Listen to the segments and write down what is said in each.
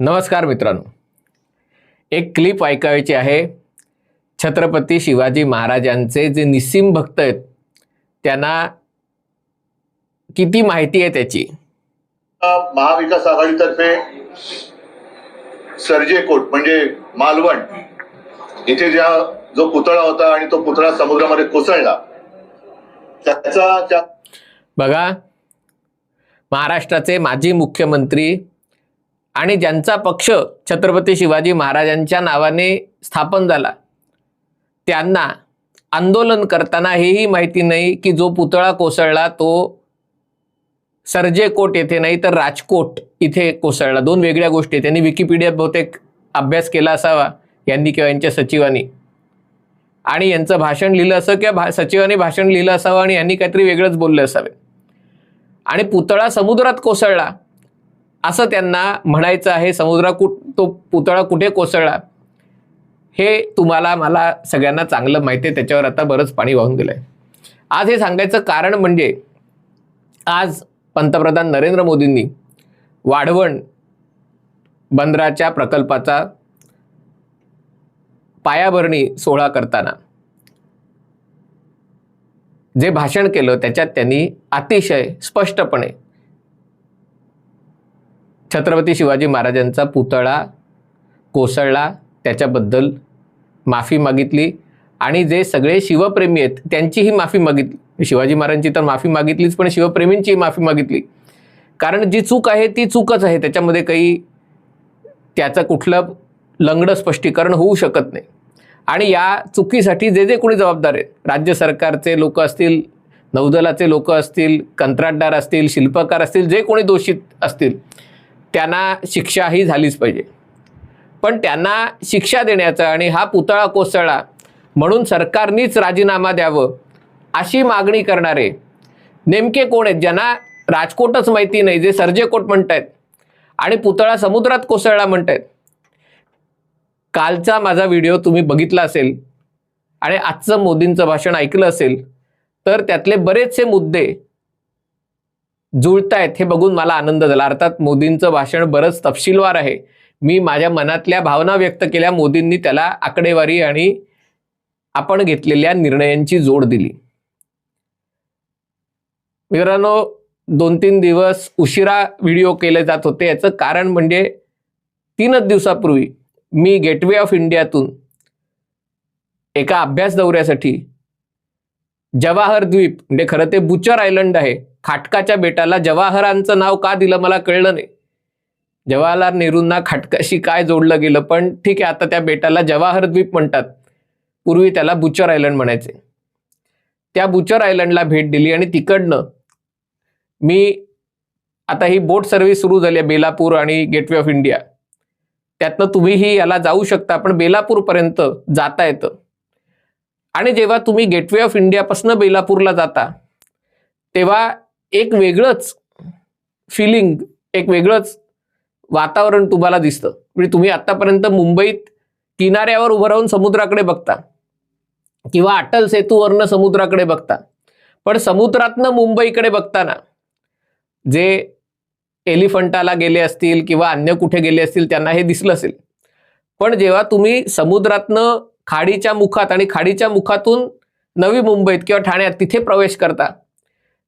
नमस्कार मित्रांनो. एक क्लिप ऐकायची आहे. छत्रपती शिवाजी महाराजांचे जे निस्सिम भक्त आहेत त्यांना किती माहिती आहे त्याची? महाविकास आघाडीतर्फे सर्जेकोट म्हणजे मालवण इथे ज्या जो पुतळा होता आणि तो पुतळा समुद्रामध्ये कोसळला. त्याचा बघा महाराष्ट्राचे माजी मुख्यमंत्री आणि ज्यांचा पक्ष छत्रपती शिवाजी महाराजांच्या नावाने स्थापन झाला त्यांना आंदोलन करताना हेही माहिती नाही की जो पुतळा कोसळला तो सर्जेकोट येथे नाही तर राजकोट इथे कोसळला. दोन वेगळ्या गोष्टी आहेत. त्यांनी विकिपीडियात बहुतेक अभ्यास केला असावा यांनी किंवा यांच्या सचिवांनी. आणि यांचं भाषण लिहिलं असं किंवा भा सचिवांनी भाषण लिहिलं असावं आणि यांनी काहीतरी वेगळंच बोलले असावे. आणि पुतळा समुद्रात कोसळला असं त्यांना म्हणायचं आहे. समुद्रा कुठ तो पुतळा कुठे कोसळला? हे तुम्हाला मला सगळ्यांना चांगलं माहिती आहे. त्याच्यावर आता बरंच पाणी वाहून गेलंय. आज हे सांगायचं कारण म्हणजे आज पंतप्रधान नरेंद्र मोदींनी वाढवण बंदराच्या प्रकल्पाचा पायाभरणी सोहळा करताना. जे भाषण केलं त्याच्यात त्यांनी अतिशय स्पष्टपणे छत्रपती शिवाजी महाराजांचा पुतळा कोसळला त्याच्याबद्दल माफी मागितली आणि जे सगळे शिवप्रेमी आहेत त्यांचीही माफी मागितली. शिवाजी महाराजांची तर माफी मागितलीच पण शिवप्रेमींचीही माफी मागितली. कारण जी चूक आहे ती चूकच आहे. त्याच्यामध्ये काही त्याचं कुठलं लंगडं स्पष्टीकरण होऊ शकत नाही. आणि या चुकीसाठी जे जे कोणी जबाबदार आहेत राज्य सरकारचे लोक असतील नौदलाचे लोक असतील कंत्राटदार असतील शिल्पकार असतील जे कोणी दोषित असतील त्यांना शिक्षाही झालीच पाहिजे. पण त्यांना शिक्षा देण्याचा आणि हा पुतळा कोसळला म्हणून सरकारनीच राजीनामा द्यावं अशी मागणी करणारे नेमके कोण आहेत ज्यांना राजकोटच माहिती नाही जे सर्जेकोट म्हणत आहेत आणि पुतळा समुद्रात कोसळला म्हणत आहेत कालचा माझा व्हिडिओ तुम्ही बघितला असेल आणि आजचं मोदींचं भाषण ऐकलं असेल तर त्यातले बरेचसे मुद्दे जुळतायत हे बघून मला आनंद झाला. अर्थात मोदींचं भाषण बरंच तपशीलवार आहे. मी माझ्या मनातल्या भावना व्यक्त केल्या मोदींनी त्याला आकडेवारी आणि आपण घेतलेल्या निर्णयांची जोड दिली. मित्रांनो दोन तीन दिवस उशिरा व्हिडिओ केले जात होते. याचं कारण म्हणजे तीनच दिवसापूर्वी मी गेटवे ऑफ इंडियातून एका अभ्यास दौऱ्यासाठी जवाहर द्वीप म्हणजे खरं ते बुचर आयलंड आहे खाटकाच्या बेटाला जवाहरांचं नाव का दिलं मला कळलं नाही. जवाहरलाल नेहरूंना खाटकाशी काय जोडलं गेलं पण ठीक आहे आता त्या बेटाला जवाहर द्वीप म्हणतात. पूर्वी त्याला बुचर आयलंड म्हणायचे. त्या बुचर आयलंडला भेट दिली आणि तिकडनं मी आता ही बोट सर्व्हिस सुरू झाली आहे बेलापूर आणि गेटवे ऑफ इंडिया. त्यातनं तुम्हीही याला जाऊ शकता पण बेलापूरपर्यंत जाता येतं. आणि जेव्हा तुम्ही गेटवे ऑफ इंडियापासून बेलापूरला जाता तेव्हा एक वेगळंच फिलिंग एक वेगळंच वातावरण तुम्हाला दिसतं. म्हणजे तुम्ही आतापर्यंत मुंबईत किनाऱ्यावर उभं राहून समुद्राकडे बघता किंवा अटल सेतूवरनं समुद्राकडे बघता. पण समुद्रातनं मुंबईकडे बघताना जे एलिफंटाला गेले असतील किंवा अन्य कुठे गेले असतील त्यांना हे दिसलं असेल. पण जेव्हा तुम्ही समुद्रातनं खाडीच्या मुखात आणि खाडीच्या मुखातून नवी मुंबईत किंवा ठाण्यात तिथे प्रवेश करता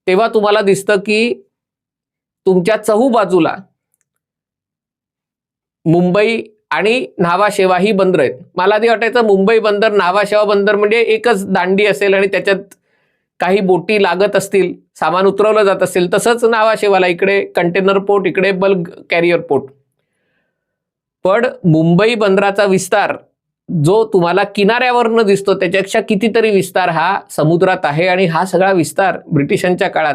तेव्हा तुम्हाला दिसतं की तुमच्या चहू बाजूला मुंबई आणि न्हावाशेवा ही बंदर आहेत. मला आधी वाटायचं मुंबई बंदर न्हावाशेवा बंदर म्हणजे एकच दांडी असेल आणि त्याच्यात काही बोटी लागत असतील सामान उतरवलं जात असेल तसंच नावाशेवाला इकडे कंटेनर पोर्ट इकडे बल्क कॅरियर पोर्ट पण मुंबई बंदराचा विस्तार जो तुम्हाला किनाऱ्यावरनं दिसतो त्याच्यापेक्षा कितीतरी विस्तार हा समुद्रात आहे आणि हा सगळा विस्तार ब्रिटिशांच्या काळात.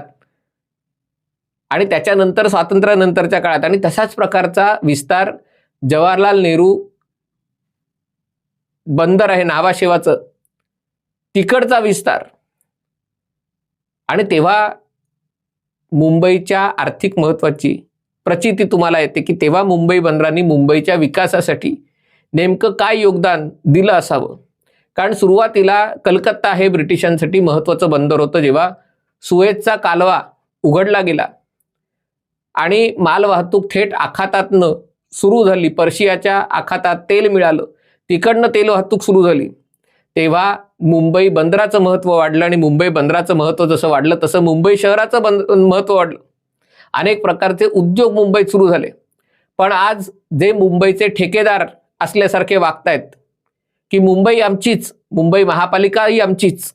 आणि त्याच्यानंतर स्वातंत्र्यानंतरच्या काळात. आणि तशाच प्रकारचा विस्तार जवाहरलाल नेहरू बंदर आहे नावाशेवाचं. तिकडचा विस्तार. आणि तेव्हा मुंबईच्या आर्थिक महत्वाची प्रचिती तुम्हाला येते की तेव्हा मुंबई बंदरांनी मुंबईच्या विकासासाठी नेमकं काय योगदान दिलं असावं? कारण सुरुवातीला कलकत्ता हे ब्रिटिशांसाठी महत्त्वाचं बंदर होतं जेव्हा सुएजचा कालवा उघडला गेला. आणि मालवाहतूक थेट आखातातनं सुरू झाली. पर्शियाच्या आखातात तेल मिळालं. तिकडनं तेल वाहतूक सुरू झाली. तेव्हा मुंबई बंदराचं महत्त्व वाढलं आणि मुंबई बंदराचं महत्त्व जसं वाढलं तसं मुंबई शहराचं बंद महत्त्व वाढलं. अनेक प्रकारचे उद्योग मुंबईत सुरू झाले. पण आज जे मुंबईचे ठेकेदार असल्यासारखे वागतायत की मुंबई आमचीच मुंबई महापालिका ही आमचीच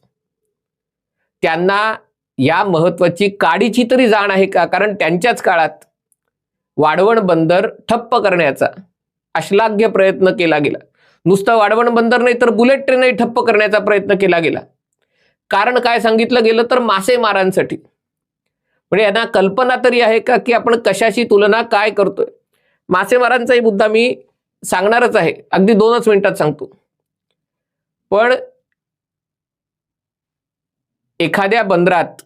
त्यांना या महत्वाची काडीची तरी जाण आहे का? कारण त्यांच्याच काळात वाढवण बंदर ठप्प करण्याचा अश्लाघ्य प्रयत्न केला गेला. नुसतं वाढवण बंदर नाही तर बुलेट ट्रेनही ठप्प करण्याचा प्रयत्न केला गेला. कारण काय सांगितलं गेलं तर मासेमारांसाठी. म्हणजे यांना कल्पना तरी आहे का की आपण कशाशी तुलना काय करतोय? मासेमारांचाही मुद्दा मी सांगणारच आहे. अगदी दोनच मिनिटात सांगतो. पण एखाद्या बंदरात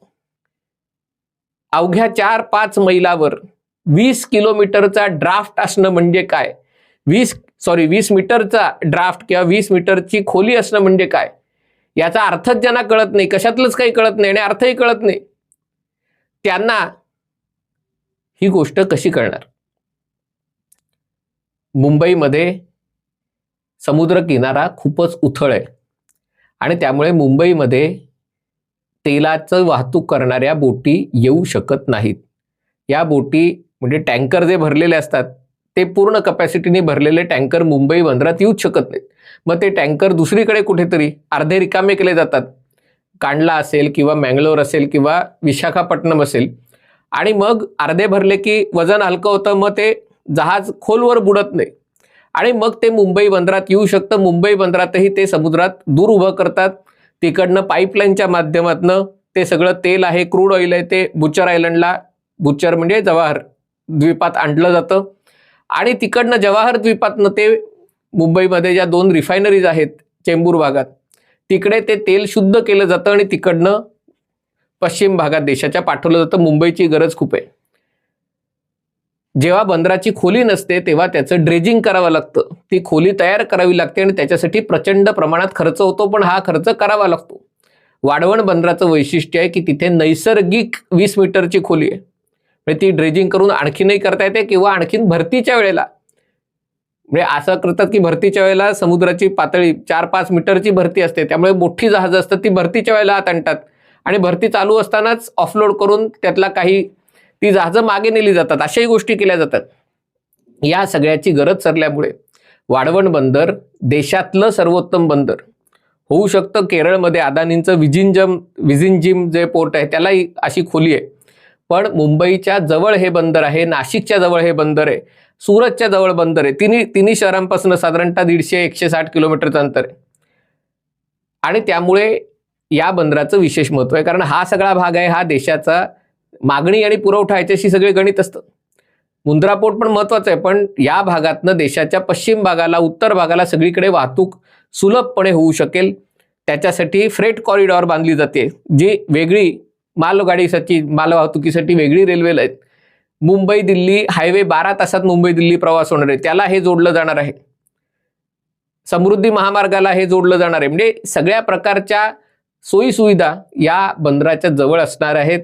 अवघ्या चार पाच मैलावर वीस किलोमीटरचा ड्राफ्ट असणं म्हणजे काय? वीस सॉरी वीस मीटरचा ड्राफ्ट किंवा वीस मीटरची खोली असणं म्हणजे काय? याचा अर्थच ज्यांना कळत नाही कशातलंच काही कळत नाही आणि अर्थही कळत नाही त्यांना ही गोष्ट कशी कळणार? मुंबईमध्ये समुद्र किनारा खूपच उथळ आहे आणि त्यामुळे मुंबईमध्ये तेलाचं वाहतूक करणाऱ्या बोटी येऊ शकत नाहीत. या बोटी म्हणजे टँकर जे भरलेले असतात ते पूर्ण कपॅसिटीने भरलेले टँकर मुंबई बंदरात येऊच शकत नाहीत. मग ते टँकर दुसरीकडे कुठेतरी अर्धे रिकामे केले जातात. कांडला असेल किंवा मँगलोर असेल किंवा विशाखापट्टणम असेल. आणि मग अर्धे भरले की वजन हलकं होतं मग ते जहाज खोलवर बुडत नाही. आणि मग ते मुंबई बंदरात येऊ शकतं. मुंबई बंदरातही ते समुद्रात दूर उभं करतात. तिकडनं पाईपलाईनच्या माध्यमातनं ते सगळं तेल आहे क्रूड ऑइल आहे ते बुच्चर आयलंडला बुच्चर म्हणजे जवाहर द्वीपात आणलं जातं. आणि तिकडनं जवाहर द्वीपातनं ते मुंबईमध्ये ज्या दोन रिफायनरीज आहेत चेंबूर भागात तिकडे ते तेल शुद्ध केलं जातं आणि तिकडनं पश्चिम भागात देशाच्या पाठवलं जातं. मुंबईची गरज खूप आहे. जेव्हा बंदराची खोली नसते तेव्हा त्याचं ड्रेजिंग करावं लागतं. ती खोली तयार करावी लागते आणि त्याच्यासाठी प्रचंड प्रमाणात खर्च होतो पण हा खर्च करावा लागतो. वाढवण बंदराचं वैशिष्ट्य आहे की तिथे नैसर्गिक वीस मीटरची खोली आहे. म्हणजे ती ड्रेजिंग करून आणखीनही करता येते किंवा आणखीन भरतीच्या वेळेला. म्हणजे असं करतात की भरतीच्या वेळेला समुद्राची पातळी चार पाच मीटरची भरती असते. त्यामुळे मोठी जहाजं असतात ती भरतीच्या वेळेला आत आणतात. आणि भरती चालू असतानाच ऑफलोड करून त्यातला काही ती जहाजं मागे नेली जातात. अशाही गोष्टी केल्या जातात. या सगळ्याची गरज सरल्यामुळे वाढवण बंदर देशातलं सर्वोत्तम बंदर. होऊ शकतं केरळमध्ये अदानींचं विजिंजम विजिंजिम जे पोर्ट आहे त्यालाही अशी खोली आहे. पण मुंबईच्या जवळ हे बंदर आहे नाशिकच्या जवळ हे बंदर आहे सुरतच्या जवळ बंदर आहे. तिन्ही तिन्ही शहरांपासून साधारणतः दीडशे एकशे साठ किलोमीटरचं अंतर आहे. आणि त्यामुळे या बंदराचं विशेष महत्त्व आहे. कारण हा सगळा भाग आहे हा देशाचा मागणी आणि पुरवठा याच्याशी सगळे गणित असतं. मुंद्रा पोर्ट पण महत्वाचं आहे पण या भागातनं देशाच्या पश्चिम भागाला उत्तर भागाला सगळीकडे वाहतूक सुलभपणे होऊ शकेल. त्याच्यासाठी फ्रेट कॉरिडॉर बांधली जाते जी वेगळी मालगाडीसाठी मालवाहतुकीसाठी वेगळी रेल्वे आहेत. मुंबई दिल्ली हायवे बारा तासात मुंबई दिल्ली प्रवास होणार आहे. त्याला हे जोडलं जाणार आहे. समृद्धी महामार्गाला हे जोडलं जाणार आहे. म्हणजे सगळ्या प्रकारच्या सोयीसुविधा या बंदराच्या जवळ असणार आहेत.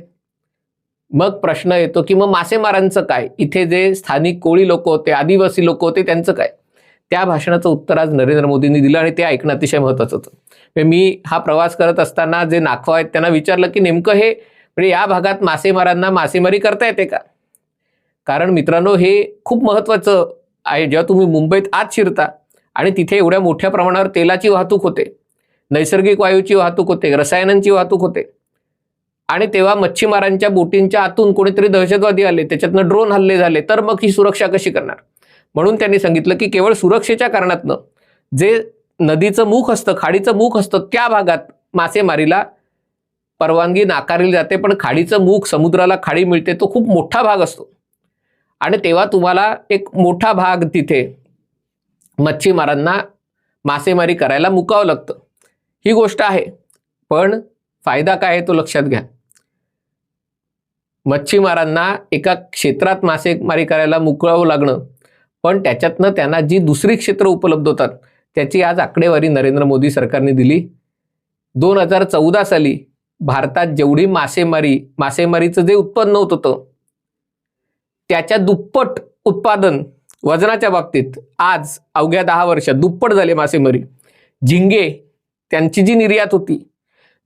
मग प्रश्न येतो की मग मासेमारांचं काय? इथे जे स्थानिक कोळी लोक होते आदिवासी लोक होते त्यांचं काय? त्या भाषणाचं उत्तर आज नरेंद्र मोदींनी दिलं आणि ते ऐकणं अतिशय महत्वाचं होतं. म्हणजे मी हा प्रवास करत असताना जे नाखवा आहेत त्यांना विचारलं की नेमकं हे म्हणजे या भागात मासेमारांना मासेमारी करता येते का? कारण मित्रांनो हे खूप महत्वाचं आहे. जेव्हा तुम्ही मुंबईत आत शिरता आणि तिथे एवढ्या मोठ्या प्रमाणावर तेलाची वाहतूक होते नैसर्गिक वायूची वाहतूक होते रसायनांची वाहतूक होते आणि तेव्हा मच्छीमारांच्या बोटींच्या आतून कोणीतरी दहशतवादी आले त्याच्यातनं ड्रोन हल्ले झाले तर मग ही सुरक्षा कशी करणार? म्हणून त्यांनी सांगितलं की केवळ सुरक्षेच्या कारणातनं जे नदीचं मुख असतं खाडीचं मुख असतं त्या भागात मासेमारीला परवानगी नाकारली जाते पण खाडीचं मुख समुद्राला खाडी मिळते तो खूप मोठा भाग असतो. आणि तेव्हा तुम्हाला एक मोठा भाग तिथे मच्छीमारांना मासेमारी करायला मुकावं लागतं. ही गोष्ट आहे पण फायदा काय आहे तो लक्षात घ्या. मच्छीमारांना एका क्षेत्रात मासेमारी करायला मुकळावं लागणं पण त्याच्यातनं त्यांना जी दुसरी क्षेत्र उपलब्ध होतात त्याची आज आकडेवारी नरेंद्र मोदी सरकारने दिली. दोन हजार चौदा साली भारतात जेवढी मासेमारी मासेमारीचं जे उत्पन्न होत होतं त्याच्या दुप्पट उत्पादन वजनाच्या बाबतीत आज अवघ्या दहा वर्षात दुप्पट झाले मासेमारी. झिंगे त्यांची जी निर्यात होती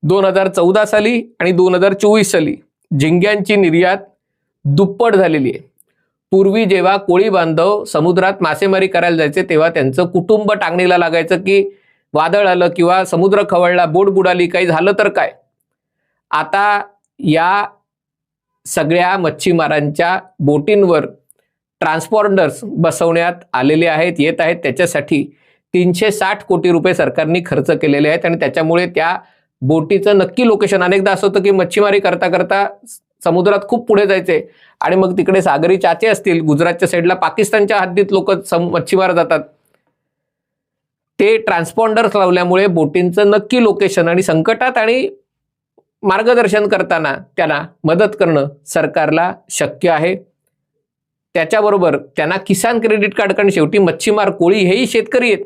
दोन हजार चौदा साली आणि दोन हजार चोवीस साली झिंग्यांची निर्यात दुप्पट झालेली आहे. पूर्वी जेव्हा कोळी बांधव समुद्रात मासेमारी करायला जायचे तेव्हा त्यांचं कुटुंब टांगणीला लागायचं की वादळ आलं किंवा समुद्र खवळला बोट बुडाली काही झालं तर काय? आता या सगळ्या मच्छीमारांच्या बोटींवर ट्रान्सपॉर्डर्स बसवण्यात आलेले आहेत येत आहेत. त्याच्यासाठी तीनशे साठ कोटी रुपये सरकारने खर्च केलेले आहेत आणि त्याच्यामुळे त्या बोटीचं नक्की लोकेशन अनेकदा असं होतं की मच्छीमारी करता करता समुद्रात खूप पुढे जायचे. आणि मग तिकडे सागरी चाचे असतील गुजरातच्या साईडला पाकिस्तानच्या हद्दीत लोक मच्छीमार जातात. ते ट्रान्सपॉन्डर्स लावल्यामुळे बोटींचं नक्की लोकेशन आणि संकटात आणि मार्गदर्शन करताना त्यांना मदत करणं सरकारला शक्य आहे. त्याच्याबरोबर त्यांना किसान क्रेडिट कार्ड कारण शेवटी मच्छीमार कोळी हेही शेतकरी आहेत.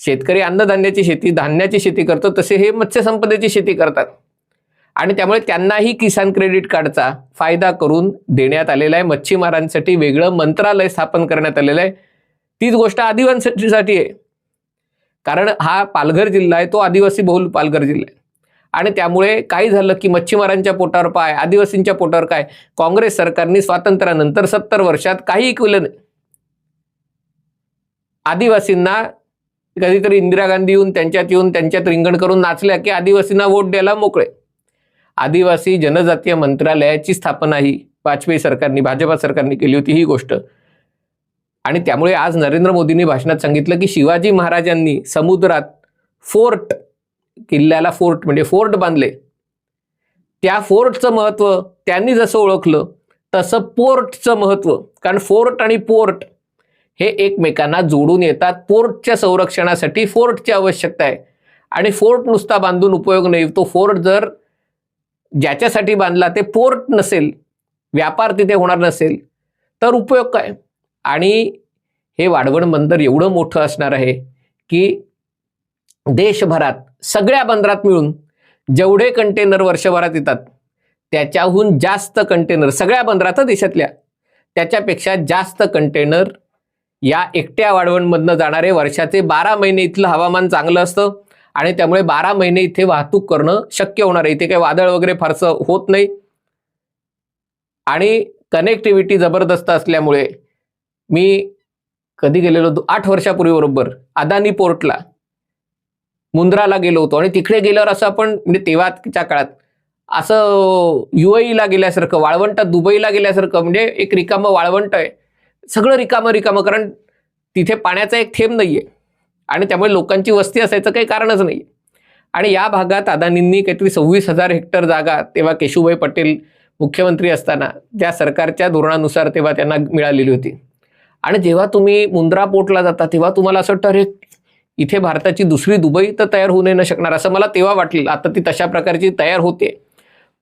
शेतकरी अन्नधान्याची शेती धान्याची शेती करतो तसे हे मत्स्यसंपदेची शेती करतात. आणि त्यामुळे त्यांनाही किसान क्रेडिट कार्डचा फायदा करून देण्यात आलेला आहे. मच्छीमारांसाठी वेगळं मंत्रालय स्थापन करण्यात आलेलं आहे. तीच गोष्ट आदिवासीसाठी आहे. कारण हा पालघर जिल्हा आहे तो आदिवासी बहुल पालघर जिल्हा आहे. आणि त्यामुळे काही झालं की मच्छीमारांच्या पोटावर पाय आदिवासींच्या पोटावर काय? काँग्रेस सरकारने स्वातंत्र्यानंतर सत्तर वर्षात काही केलं नाही. आदिवासींना कधीतरी इंदिरा गांधी येऊन त्यांच्यात येऊन त्यांच्यात रिंगण करून नाचल्या की आदिवासींना वोट द्यायला मोकळे. आदिवासी जनजातीय मंत्रालयाची स्थापना ही वाजपेयी सरकारने भाजपा सरकारने केली होती ही गोष्ट. आणि त्यामुळे आज नरेंद्र मोदींनी भाषणात सांगितलं की शिवाजी महाराजांनी समुद्रात फोर्ट किल्ल्याला फोर्ट म्हणजे फोर्ट बांधले. त्या फोर्टचं महत्त्व त्यांनी जसं ओळखलं तसं पोर्टचं महत्त्व कारण फोर्ट आणि पोर्ट हे एकमेकांना जोडून येतात. पोर्टच्या संरक्षणासाठी फोर्टची आवश्यकता आहे. आणि फोर्ट नुसता बांधून उपयोग नाही. तो फोर्ट जर ज्याच्यासाठी बांधला ते पोर्ट नसेल व्यापार तिथे होणार नसेल तर उपयोग काय? आणि हे वाढवण बंदर एवढं मोठं असणार आहे की देशभरात सगळ्या बंदरात मिळून जेवढे कंटेनर वर्षभरात येतात त्याच्याहून जास्त कंटेनर सगळ्या बंदरात देशातल्या त्याच्यापेक्षा जास्त कंटेनर या एकट्या वाढवणमधनं जाणारे वर्षाचे बारा महिने इथलं हवामान चांगलं असतं आणि त्यामुळे बारा महिने इथे वाहतूक करणं शक्य होणार आहे. इथे काही वादळ वगैरे फारसं होत नाही. आणि कनेक्टिव्हिटी जबरदस्त असल्यामुळे मी कधी गेलेलो होतो आठ वर्षापूर्वी बरोबर अदानी पोर्टला मुंद्राला गेलो होतो. आणि तिकडे गेल्यावर असं आपण म्हणजे तेव्हाच्या काळात असं युएईला गेल्यासारखं वाळवंट दुबईला गेल्यासारखं म्हणजे एक रिकामं वाळवंट आहे. सगळं रिकामं रिकामं कारण तिथे पाण्याचा एक थेंब नाही आहे आणि त्यामुळे लोकांची वस्ती असायचं काही कारणच नाही. आणि या भागात अदानींनी काहीतरी सव्वीस हजार हेक्टर जागा तेव्हा केशुभाई पटेल मुख्यमंत्री असताना त्या सरकारच्या धोरणानुसार तेव्हा त्यांना मिळालेली होती. आणि जेव्हा तुम्ही मुंद्रा पोर्टला जाता तेव्हा तुम्हाला असं वाटतं अरे इथे भारताची दुसरी दुबई तर तयार होऊ नाही न शकणार. असं मला तेव्हा वाटलं. आता ती तशा प्रकारची तयार होते.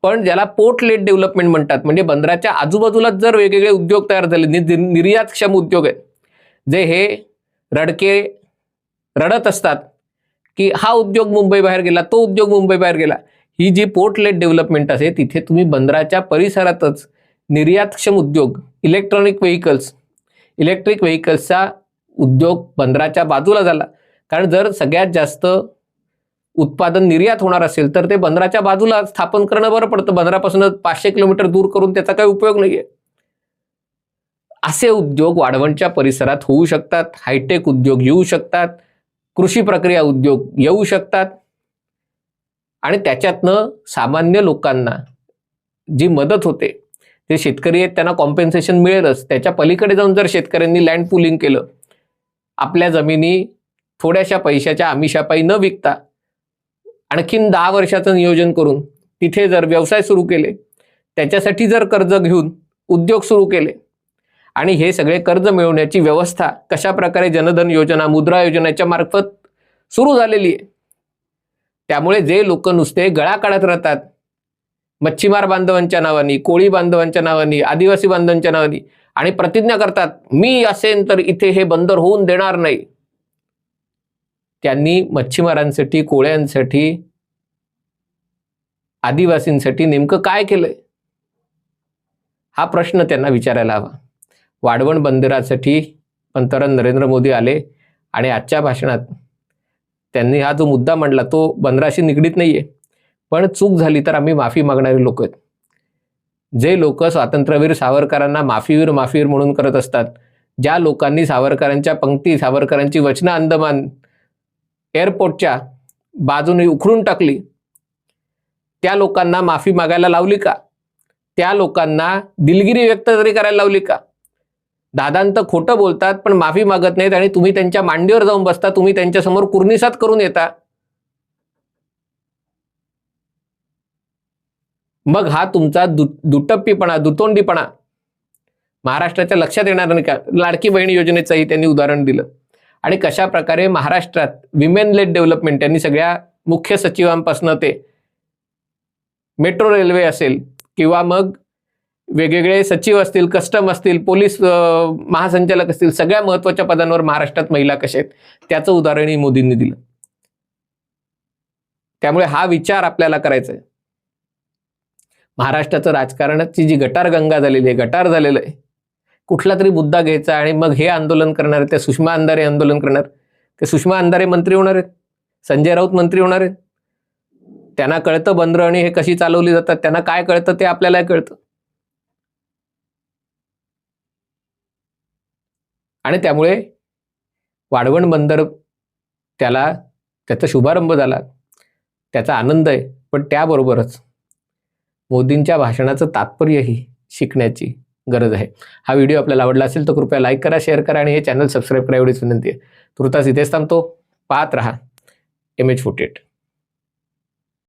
पण ज्याला पोर्ट लेट डेव्हलपमेंट म्हणतात म्हणजे बंदराच्या आजूबाजूलाच जर वेगवेगळे उद्योग तयार झाले नि- निर्यातक्षम उद्योग आहेत जे हे रडके रडत असतात की हा उद्योग मुंबई बाहेर गेला तो उद्योग मुंबई बाहेर गेला. ही जी पोर्टलेट डेव्हलपमेंट असते तिथे तुम्ही बंदराच्या परिसरातच निर्यातक्षम उद्योग इलेक्ट्रॉनिक व्हेकल्स इलेक्ट्रिक व्हेकल्सचा उद्योग बंदराच्या बाजूला झाला. कारण जर सगळ्यात जास्त उत्पादन निर्यात होणार असेल तर ते बंदराच्या बाजूला स्थापन करणं बरं पडतं. बंदरापासून पाचशे किलोमीटर दूर करून त्याचा काही उपयोग नाहीये. असे उद्योग वाढवणच्या परिसरात होऊ शकतात हायटेक उद्योग येऊ शकतात. कृषी प्रक्रिया उद्योग येऊ शकतात. आणि त्याच्यातनं सामान्य लोकांना जी मदत होते जे शेतकरी आहेत त्यांना कॉम्पेन्सेशन मिळेलच. त्याच्या पलीकडे जाऊन जर शेतकऱ्यांनी लँड पुलिंग केलं आपल्या जमिनी थोड्याशा पैशाच्या आमिषापायी न विकता आणखीन दहा वर्षाचं नियोजन करून तिथे जर व्यवसाय सुरू केले त्याच्यासाठी जर कर्ज घेऊन उद्योग सुरू केले आणि हे सगळे कर्ज मिळवण्याची व्यवस्था कशा प्रकारे जनधन योजना मुद्रा योजनेच्या मार्फत सुरू झालेली आहे. त्यामुळे जे लोक नुसते गळा काढत राहतात मच्छीमार बांधवांच्या नावानी कोळी बांधवांच्या नावानी आदिवासी बांधवांच्या नावानी आणि प्रतिज्ञा करतात मी असेन तर इथे हे बंदर होऊन देणार नाही. त्यांनी मच्छीमारांसाठी कोळ्यांसाठी आदिवासींसाठी नेमकं काय केलंय? हा प्रश्न त्यांना विचारायला हवा. वाढवण बंदरासाठी पंतप्रधान नरेंद्र मोदी आले आणि आजच्या भाषणात त्यांनी हा जो मुद्दा मांडला तो बंदराशी निगडीत नाही आहे पण चूक झाली तर आम्ही माफी मागणारे लोक आहेत. जे लोक स्वातंत्र्यवीर सावरकरांना माफीवीर माफीवीर म्हणून करत असतात ज्या लोकांनी सावरकरांच्या पंक्ती सावरकरांची वचनं अंदमान एअरपोर्टच्या बाजूने उखडून टाकली त्या लोकांना माफी मागायला लावली का? त्या लोकांना दिलगिरी व्यक्त तरी करायला लावली का? दादांत खोटं बोलतात पण माफी मागत नाहीत आणि तुम्ही त्यांच्या मांडीवर जाऊन बसता तुम्ही त्यांच्यासमोर कुर्निसात करून येता. मग हा तुमचा दु दुटप्पीपणा दुतोंडीपणा. महाराष्ट्राच्या लक्षात येणार नाही का? लाडकी बहीण योजनेचंही त्यांनी उदाहरण दिलं. आणि कशा प्रकारे महाराष्ट्रात विमेन लेड डेव्हलपमेंट त्यांनी सगळ्या मुख्य सचिवांपासून ते मेट्रो रेल्वे असेल किंवा मग वेगवेगळे सचिव असतील कस्टम असतील पोलीस महासंचालक असतील सगळ्या महत्त्वाच्या पदांवर महाराष्ट्रात महिला कशा आहेत त्याचं उदाहरणही मोदींनी दिलं. त्यामुळे हा विचार आपल्याला करायचा आहे महाराष्ट्राचं राजकारणाची जी गटार गंगा झालेली आहे गटार झालेलं आहे. कुठला तरी मुद्दा घ्यायचा आणि मग हे आंदोलन करणार ते सुषमा अंधारे आंदोलन करणार. ते सुषमा अंधारे मंत्री होणार आहेत संजय राऊत मंत्री होणार आहेत. त्यांना कळतं बंदरं आणि हे कशी चालवली जातात त्यांना काय कळतं ते आपल्याला कळतं. आणि त्यामुळे वाढवण बंदर त्याला त्याचा शुभारंभ झाला. त्याचा आनंद आहे. पण त्याबरोबरच मोदींच्या भाषणाचं तात्पर्यही शिकण्याची गरज आहे. हा व्हिडिओ आपल्याला आवडला असेल तर कृपया लाईक करा शेअर करा आणि हे चॅनल सबस्क्राईब करा एवढीच विनंती आहे. तुर्तास इथेच थांबतो. पाहत रहा. M H फुटेट eight